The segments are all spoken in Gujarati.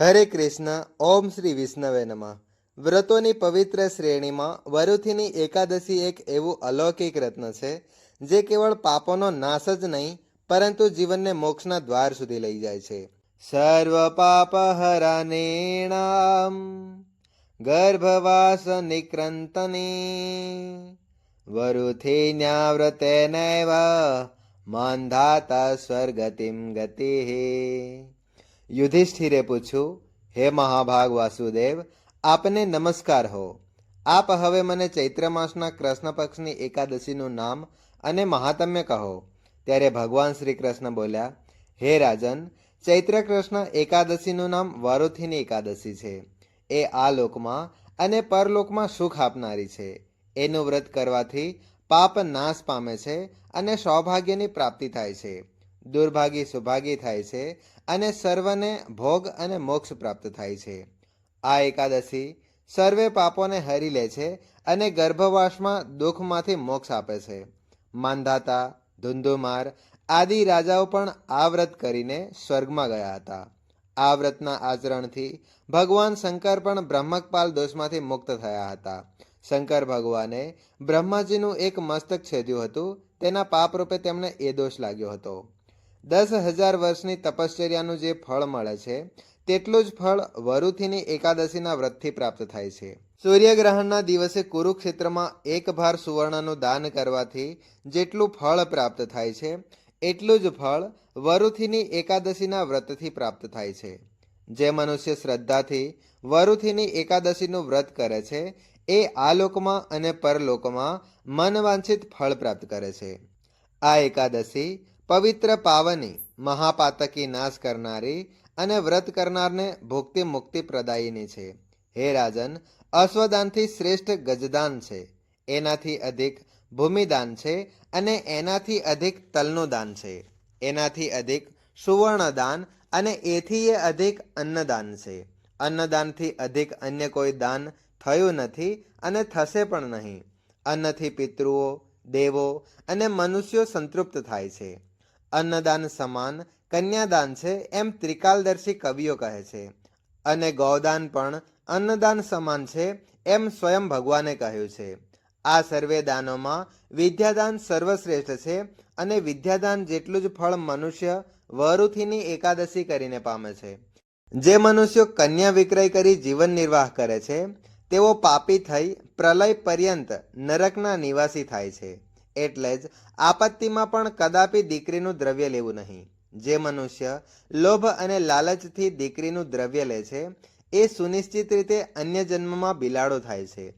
હરે કૃષ્ણ, ઓમ શ્રી વિષ્ણવે નમઃ. વ્રતોની પવિત્ર શ્રેણીમાં વરુથીની એકાદશી એક એવું અલૌકિક રત્ન છે, જે કેવળ પાપોનો નાશ જ નહીં, પરંતુ જીવનને મોક્ષના દ્વાર સુધી લઈ જાય છે. સર્વ પાપ ગર્ભવાસ નિક્રંતની. વરુથીન્યાવ્રતે નૈવ માંધાતા સ્વર્ગતિમ ગતિ. યુધિષ્ઠિરે પૂછ્યું, હે મહાભાગ વાસુદેવ, આપને નમસ્કાર હો. આપ હવે મને ચૈત્ર માસના કૃષ્ણ પક્ષની એકાદશીનું નામ અને મહાત્મ્ય કહો. ત્યારે ભગવાન શ્રી કૃષ્ણ બોલ્યા, હે રાજન, ચૈત્ર કૃષ્ણ એકાદશીનું નામ વારુથીની એકાદશી છે. એ આ લોકમાં અને પરલોકમાં સુખ આપનારી છે. એનું વ્રત કરવાથી પાપ નાશ પામે છે અને સૌભાગ્યની પ્રાપ્તિ થાય છે. દુર્ભાગી સુભાગી થાય છે અને સર્વને ભોગ અને મોક્ષ પ્રાપ્ત થાય છે. આ એકાદશી સર્વે પાપોને હરી લે છે અને ગર્ભવાસમાં દુઃખમાંથી મોક્ષ આપે છે. માંધાતા ધુંધુમાર આદિ રાજાઓ પણ આ વ્રત કરીને સ્વર્ગમાં ગયા હતા. આ વ્રતના આચરણથી ભગવાન શંકર પણ બ્રહ્મકપાલ દોષમાંથી મુક્ત થયા હતા. શંકર ભગવાને બ્રહ્માજીનું એક મસ્તક છેદ્યું હતું, તેના પાપરૂપે તેમને એ દોષ લાગ્યો હતો. દસ હજાર વર્ષની તપશ્ચર્યાનું જે ફળ મળે છે, તેટલું જ ફળ વરુથીની એકાદશીના વ્રતથી પ્રાપ્ત થાય છે. સૂર્યગ્રહણના દિવસે કુરુક્ષેત્રમાં એક ભાર સુવર્ણનું દાન કરવાથી જેટલું ફળ પ્રાપ્ત થાય છે, એટલું જ ફળ વરુથીની એકાદશીના વ્રતથી પ્રાપ્ત થાય છે. જે મનુષ્ય શ્રદ્ધાથી વરુથીની એકાદશીનું વ્રત કરે છે, એ આ લોકમાં અને પરલોકમાં મનવાંછિત ફળ પ્રાપ્ત કરે છે. આ એકાદશી પવિત્ર પાવની મહાપાતકી નાશ કરનારી અને વ્રત કરનારને ભુક્તિ મુક્તિ પ્રદાયીની છે. હે રાજન, અશ્વદાનથી શ્રેષ્ઠ ગજદાન છે. એનાથી અધિક ભૂમિદાન છે અને એનાથી અધિક તલનું દાન છે. એનાથી અધિક સુવર્ણદાન અને એથી એ અધિક અન્નદાન છે. અન્નદાનથી અધિક અન્ય કોઈ દાન થયું નથી અને થશે પણ નહીં. અન્નથી પિતૃઓ, દેવો અને મનુષ્યો સંતૃપ્ત થાય છે. અન્નદાન સમાન, કન્યાદાન છે એમ ત્રિકાલદર્શી કવિઓ કહે છે. અને ગૌદાન પણ અન્નદાન સમાન છે એમ સ્વયં ભગવાને કહ્યું છે. આ સર્વે દાનોમાં વિદ્યાદાન સર્વશ્રેષ્ઠ છે અને વિદ્યાદાન જેટલું જ ફળ મનુષ્ય વરુથીની એકાદશી કરીને પામે છે. જે મનુષ્યો કન્યા વિક્રય કરી જીવન નિર્વાહ કરે છે, તેઓ પાપી થઈ પ્રલય પર્યંત નરકના નિવાસી થાય છે. એટલે જ આપત્તિમાં પણ કદાપી દીકરીનું દ્રવ્ય લેવું નહીં. જે મનુષ્ય લોભ અને લાલચથી દીકરીનું દ્રવ્ય લે છે, એ સુનિશ્ચિત રીતે અન્ય જન્મમાં બિલાડો થાય છે.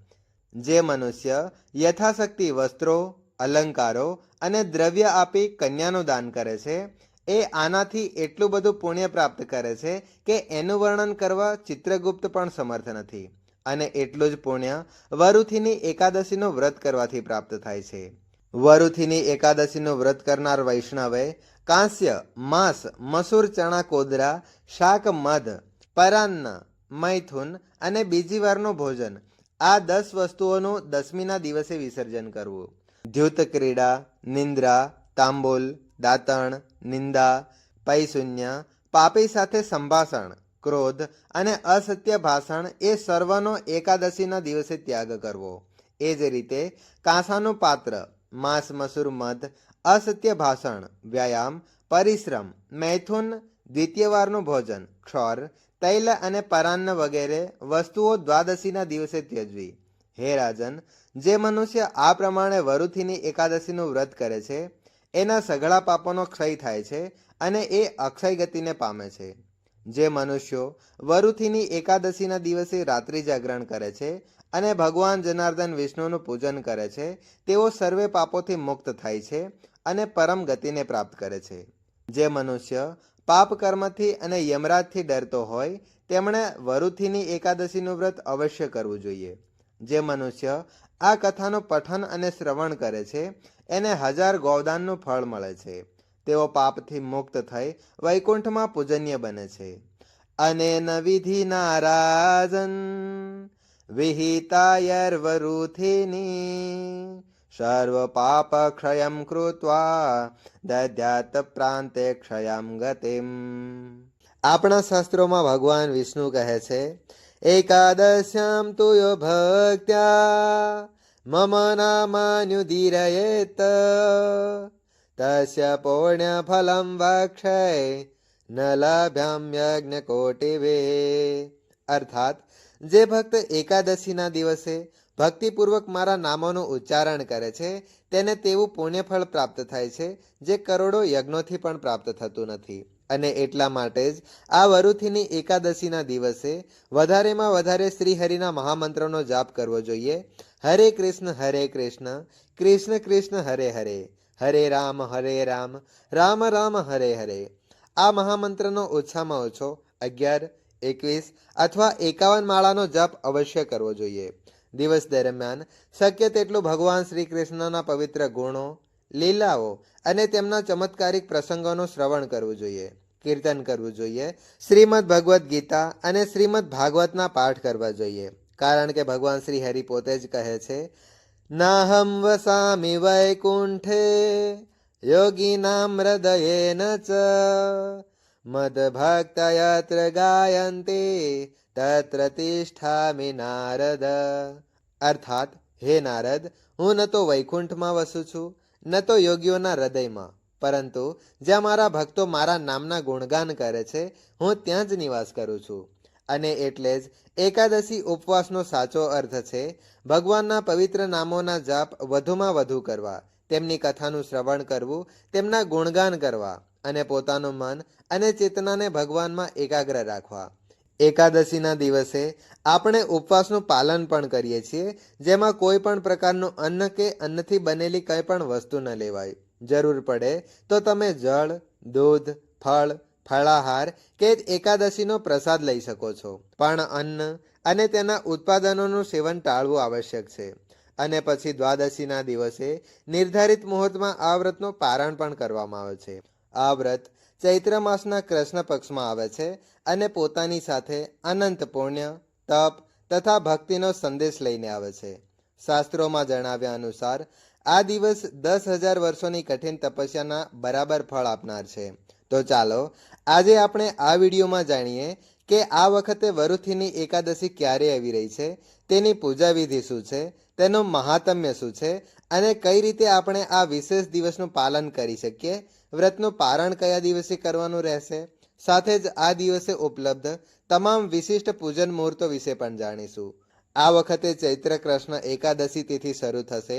જે મનુષ્ય યથાશક્તિ વસ્ત્રો, અલંકારો અને દ્રવ્ય આપી કન્યાનું દાન કરે છે, એ આનાથી એટલું બધું પુણ્ય પ્રાપ્ત કરે છે કે એનું વર્ણન કરવા ચિત્રગુપ્ત પણ સમર્થ નથી. અને એટલું જ પુણ્ય વરુથીની એકાદશીનું વ્રત કરવાથી પ્રાપ્ત થાય છે. વરુથીની એકાદશીનું વ્રત કરનાર વૈષ્ણવે કાંસ્ય, માંસ, મસૂર, ચણા, કોદરા, શાક, મધ, પરાન્ન, મૈથુન અને બીજી વારનું ભોજન આ દસ વસ્તુઓનું દસમીના દિવસે વિસર્જન કરવું. ધ્યુત ક્રીડા, નિંદ્રા, તાંબુલ, દાંતણ, નિંદા, પૈશૂન્ય, પાપી સાથે સંભાષણ, ક્રોધ અને અસત્ય ભાષણ એ સર્વનો એકાદશીના દિવસે ત્યાગ કરવો. એ જ રીતે કાંસાનું પાત્ર માંસ મસૂર મધ, અસત્ય ભાષણ, વ્યાયામ, પરિશ્રમ, મૈથુન, દ્વિતીયવારનું ભોજન, ક્ષોર, તૈલ અને પરાન્ન વગેરે વસ્તુઓ દ્વાદશીના દિવસે ત્યજવી. હે રાજન, જે મનુષ્ય આ પ્રમાણે વરુથીની એકાદશીનું વ્રત કરે છે, એના સઘળા પાપોનો ક્ષય થાય છે અને એ અક્ષય ગતિને પામે છે. જે મનુષ્યો વરુથીની એકાદશીના દિવસે રાત્રિ જાગરણ કરે છે અને ભગવાન જનાર્દન વિષ્ણુનું પૂજન કરે છે, તેઓ સર્વે પાપોથી મુક્ત થાય છે અને પરમ ગતિને પ્રાપ્ત કરે છે. જે મનુષ્ય પાપ કર્મથી અને યમરાજથી ડરતો હોય, તેમણે વરુથીની એકાદશીનું વ્રત અવશ્ય કરવું જોઈએ. જે મનુષ્ય આ કથાનું પઠન અને શ્રવણ કરે છે, એને હજાર ગૌદાનનું ફળ મળે છે. તેઓ પાપથી મુક્ત થઈ વૈકુંઠમાં પૂજનીય બને છે. અનેન વિધિ નારાજન વિહિતાયર્વરુથિની સર્વ પાપ ક્ષયમ કૃત્વા દદ્યાત પ્રાંતે ક્ષયમ ગતિમ. આપણા શાસ્ત્રોમાં ભગવાન વિષ્ણુ કહે છે, એકાદશ્યામ તુયો ભક્ત્યા, મમ નામાન્યુદીરયેત. તસ્ય ફલમ વક્ષય ન લભ્યામ યજ્ઞ કોટિવે અર્થાત જે ભક્ત એકાદશીના દિવસે ભક્તિપૂર્વક મારા નામોનું ઉચ્ચારણ કરે છે, તેને તેવું પુણ્યફળ પ્રાપ્ત થાય છે, જે કરોડો યજ્ઞોથી પણ પ્રાપ્ત થતું નથી. અને એટલા માટે જ આ વરુથીની એકાદશીના દિવસે વધારેમાં વધારે શ્રી હરિના મહામંત્રનો જાપ કરવો જોઈએ. હરે કૃષ્ણ હરે કૃષ્ણ કૃષ્ણ કૃષ્ણ, હરે હરે. હરે રામ હરે રામ રામ રામ, હરે હરે. આ મહામંત્રનો ઓછામાં ઓછો અગિયાર, એકવીસ અથવા એકાવન માળાનો જપ અવશ્ય કરવો જોઈએ. દિવસ દરમિયાન શક્ય તેટલું ભગવાન શ્રી કૃષ્ણના પવિત્ર ગુણો, લીલાઓ અને તેમના ચમત્કારિક પ્રસંગોનું શ્રવણ કરવું જોઈએ. કીર્તન કરવું જોઈએ, શ્રીમદ ભગવદ્ ગીતા અને શ્રીમદ ભાગવતના પાઠ કરવા જોઈએ. કારણ કે ભગવાન શ્રી હરિ પોતે જ કહે છે નાહમ વસામિ વૈકુંઠે યોગીનામ હૃદયેન ચ મદભક્ત યત્ર ગાયન્તે તત્ર તિષ્ઠામિ નારદ અર્થાત હે નારદ હું ન તો વૈકુંઠમાં વસું છું, ન તો યોગીઓના હૃદયમાં. પરંતુ જ્યાં મારા ભક્તો મારા નામના ગુણગાન કરે છે, હું ત્યાં જ નિવાસ કરું છું. અને એટલે જ એકાદશી ઉપવાસનો સાચો અર્થ છે, ભગવાનના પવિત્ર નામોના જાપ વધુમાં વધુ કરવા, તેમની કથાનું શ્રવણ કરવું, તેમના ગુણગાન કરવા અને પોતાનું મન અને ચેતનાને ભગવાનમાં એકાગ્ર રાખવા. એકાદશીના દિવસે આપણે ઉપવાસનું પાલન પણ કરીએ છીએ, જેમાં કોઈ પણ પ્રકારનું અન્ન કે અન્નથી બનેલી કંઈ પણ વસ્તુ ન લેવાય. જરૂર પડે તો તમે જળ, દૂધ, ફળ ફળાહાર કે એકાદશીનો પ્રસાદ લઈ શકો છો. પણ અન્ન અને તેના ઉત્પાદનોનું સેવન ટાળવું આવશ્યક છે. અને પછી દ્વાદશીના દિવસે નિર્ધારિત મુહૂર્તમાં આ વ્રતનું પારણ પણ કરવામાં આવે છે. આ વ્રત ચૈત્ર માસના કૃષ્ણ પક્ષમાં આવે છે અને પોતાની સાથે અનંત પુણ્ય, તપ તથા ભક્તિનો સંદેશ લઈને આવે છે. શાસ્ત્રોમાં જણાવ્યા અનુસાર આ દિવસ દસ હજાર વર્ષોની કઠિન તપસ્યાના બરાબર ફળ આપનાર છે. તો ચાલો, આજે આપણે આ વિડીયોમાં જાણીએ કે આ વખતે વરુથીની એકાદશી ક્યારે આવી રહી છે, તેની પૂજા વિધિ શું છે, તેનું મહાત્મ્ય શું છે અને કઈ રીતે આપણે આ વિશેષ દિવસનું પાલન કરી શકીએ, વ્રતનું પારણ કયા દિવસે કરવાનું રહેશે, સાથે જ આ દિવસે ઉપલબ્ધ તમામ વિશિષ્ટ પૂજન મુહૂર્તો વિશે પણ જાણીશું. આ વખતે ચૈત્ર કૃષ્ણ એકાદશી તિથિ શરૂ થશે,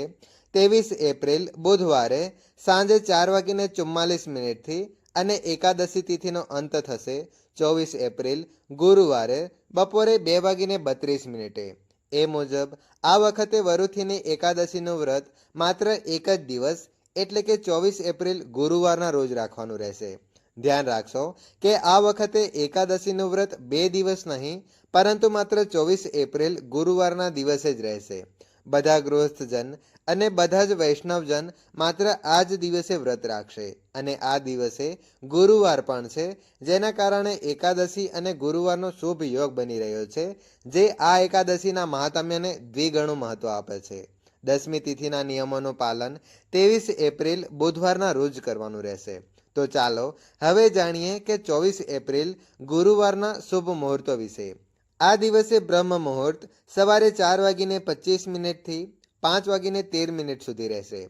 ત્રેવીસ એપ્રિલ બુધવારે સાંજે ચાર વાગીને ચુમ્માલીસ મિનિટથી અને એકાદશી તિથિનો અંત થશે ચોવીસ એપ્રિલ, ગુરુવારે બપોરે બે વાગીને બત્રીસ મિનિટે. એ મુજબ, આ વખતે વરુથીની એકાદશીનું વ્રત માત્ર એક જ દિવસ, એટલે કે ચોવીસ એપ્રિલ ગુરુવારના રોજ રાખવાનું રહેશે. ધ્યાન રાખશો કે આ વખતે એકાદશીનું વ્રત બે દિવસ નહીં, પરંતુ માત્ર ચોવીસ એપ્રિલ ગુરુવારના દિવસે જ રહેશે. બધા ગૃહસ્થજન અને બધા જ વૈષ્ણવજન માત્ર આ જ દિવસે વ્રત રાખશે. અને આ દિવસે ગુરુવાર પણ છે, જેના કારણે એકાદશી અને ગુરુવારનો શુભ યોગ બની રહ્યો છે, જે આ એકાદશીના મહાત્મ્યને દ્વિગણું મહત્વ આપે છે. દસમી તિથિના નિયમોનું પાલન ત્રેવીસ એપ્રિલ બુધવારના રોજ કરવાનું રહેશે. તો ચાલો હવે જાણીએ કે ચોવીસ એપ્રિલ ગુરુવારના શુભ મુહૂર્તો વિશે. આ દિવસે બ્રહ્મ મુહૂર્ત સવારે ચાર વાગીને પચીસ મિનિટથી પાંચ વાગીને તેર મિનિટ સુધી રહેશે.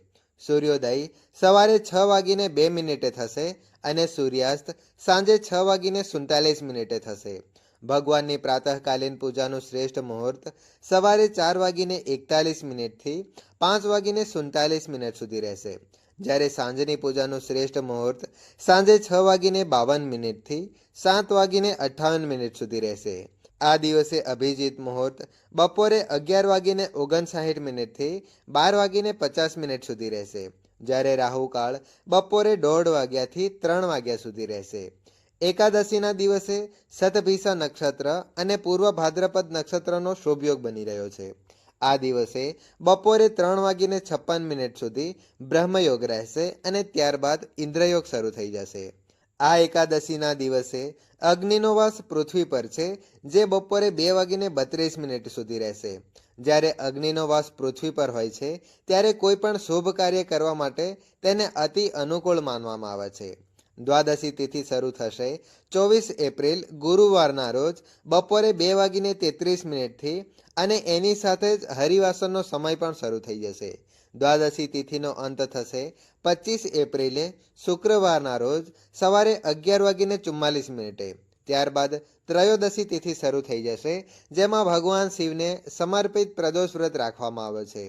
સૂર્યોદય સવારે છ વાગીને બે મિનિટે થશે અને સૂર્યાસ્ત સાંજે છ વાગીને સુડતાલીસ મિનિટે થશે. ભગવાનની પ્રાતઃકાલીન પૂજાનું શ્રેષ્ઠ મુહૂર્ત સવારે ચાર વાગીને એકતાલીસ મિનિટથી પાંચ વાગીને સુડતાલીસ મિનિટ સુધી રહેશે. જ્યારે સાંજની પૂજાનું શ્રેષ્ઠ મુહૂર્ત સાંજે છ વાગીને બાવન મિનિટથી સાત વાગીને અઠ્ઠાવન મિનિટ સુધી રહેશે. આ દિવસે અભિજીત મુહૂર્ત બપોરે અગિયાર વાગીને ઓગણસાઠ મિનિટથી બાર વાગીને પચાસ મિનિટ સુધી રહેશે. જ્યારે રાહુકાળ બપોરે દોઢ વાગ્યાથી ત્રણ વાગ્યા સુધી રહેશે. એકાદશીના દિવસે સતભીસા નક્ષત્ર અને પૂર્વ ભાદ્રપદ નક્ષત્રનો શુભયોગ બની રહ્યો છે. આ દિવસે બપોરે ત્રણ વાગીને છપ્પન મિનિટ સુધી બ્રહ્મયોગ રહેશે અને ત્યારબાદ ઇન્દ્રયોગ શરૂ થઈ જશે. આ એકાદશીના દિવસે અગ્નિનો વાસ પૃથ્વી પર છે, જે બપોરે બે વાગીને બત્રીસ મિનિટ સુધી રહેશે. જ્યારે અગ્નિનો વાસ પૃથ્વી પર હોય છે, ત્યારે કોઈ પણ શુભ કાર્ય કરવા માટે તેને અતિ અનુકૂળ માનવામાં આવે છે. દ્વાદશી તિથિ શરૂ થશે ચોવીસ એપ્રિલ, ગુરુવારના રોજ, બપોરે બે વાગીને તેત્રીસ મિનિટથી, અને એની સાથે જ હરિવાસનનો સમય પણ શરૂ થઈ જશે. દ્વાદશી તિથિનો અંત થશે પચીસ એપ્રિલે શુક્રવારના રોજ સવારે અગિયાર વાગીને ચુમ્માલીસ મિનિટે. ત્યારબાદ ત્રયોદશી તિથિ શરૂ થઈ જશે, જેમાં ભગવાન શિવને સમર્પિત પ્રદોષ વ્રત રાખવામાં આવે છે.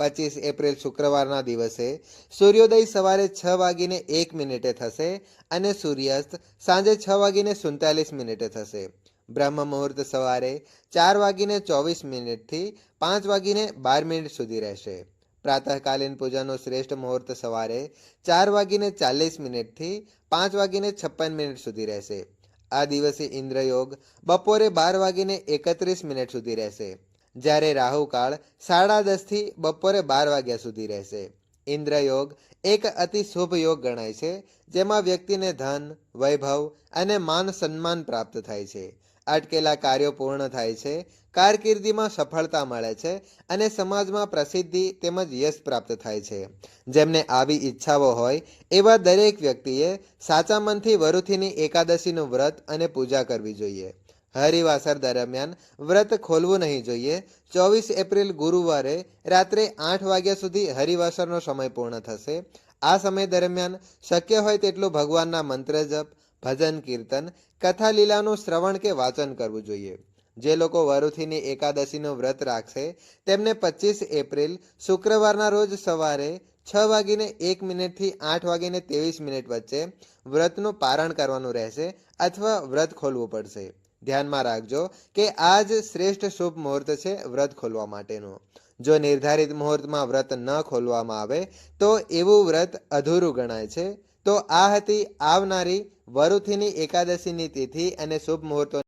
પચીસ એપ્રિલ શુક્રવારના દિવસે સૂર્યોદય સવારે છ વાગીને એક મિનિટે થશે અને સૂર્યાસ્ત સાંજે છ વાગીને સુડતાલીસ મિનિટે થશે. બ્રહ્મ મુહૂર્ત સવારે ચાર વાગીને ચોવીસ મિનિટથી પાંચ વાગીને બાર મિનિટ સુધી રહેશે. પ્રાતઃકાલીન પૂજાનો શ્રેષ્ઠ મુહૂર્ત સવારે ચાર વાગીને ચાલીસ મિનિટથી પાંચ વાગીને છપ્પન મિનિટ સુધી રહેશે. આ દિવસે ઇન્દ્રયોગ બપોરે બાર વાગીને એકત્રીસ મિનિટ સુધી રહેશે. જ્યારે રાહુકાળ સાડા દસથી બપોરે બાર વાગ્યા સુધી રહેશે. ઇન્દ્રયોગ એક અતિ શુભ યોગ ગણાય છે, જેમાં વ્યક્તિને ધન, વૈભવ અને માન સન્માન પ્રાપ્ત થાય છે. અટકેલા કાર્યો પૂર્ણ થાય છે, કારકિર્દીમાં સફળતા મળે છે અને સમાજમાં પ્રસિદ્ધિ તેમજ યશ પ્રાપ્ત થાય છે. જેમને આવી ઈચ્છાઓ હોય, એવા દરેક વ્યક્તિએ સાચા મનથી વરુથીની એકાદશીનું વ્રત અને પૂજા કરવી જોઈએ. હરિવાસર દરમિયાન વ્રત ખોલવું નહીં જોઈએ. ચોવીસ એપ્રિલ ગુરુવારે રાત્રે આઠ વાગ્યા સુધી હરિવાસરનો સમય પૂર્ણ થશે. આ સમય દરમિયાન શક્ય હોય તેટલું ભગવાનના મંત્ર જપ ભજન, કીર્તન, કથા, લીલાનું શ્રવણ કે વાંચન કરવું જોઈએ. જે લોકો વરુથીની એકાદશીનું વ્રત રાખશે, તેમને પચીસ એપ્રિલ, શુક્રવારના રોજ સવારે છ વાગીને એક મિનિટથી આઠ વાગીને ત્રેવીસ મિનિટ વચ્ચે વ્રતનું પારણ કરવાનું રહેશે અથવા વ્રત ખોલવું પડશે. ધ્યાનમાં રાખજો કે આ જ શ્રેષ્ઠ શુભ મુહૂર્ત છે વ્રત ખોલવા માટેનું. જો નિર્ધારિત મુહૂર્તમાં વ્રત ન ખોલવામાં આવે, તો એવું વ્રત અધૂરું ગણાય છે. તો આ હતી આવનારી વરુથીની એકાદશીની તિથિ અને શુભ મુહૂર્તો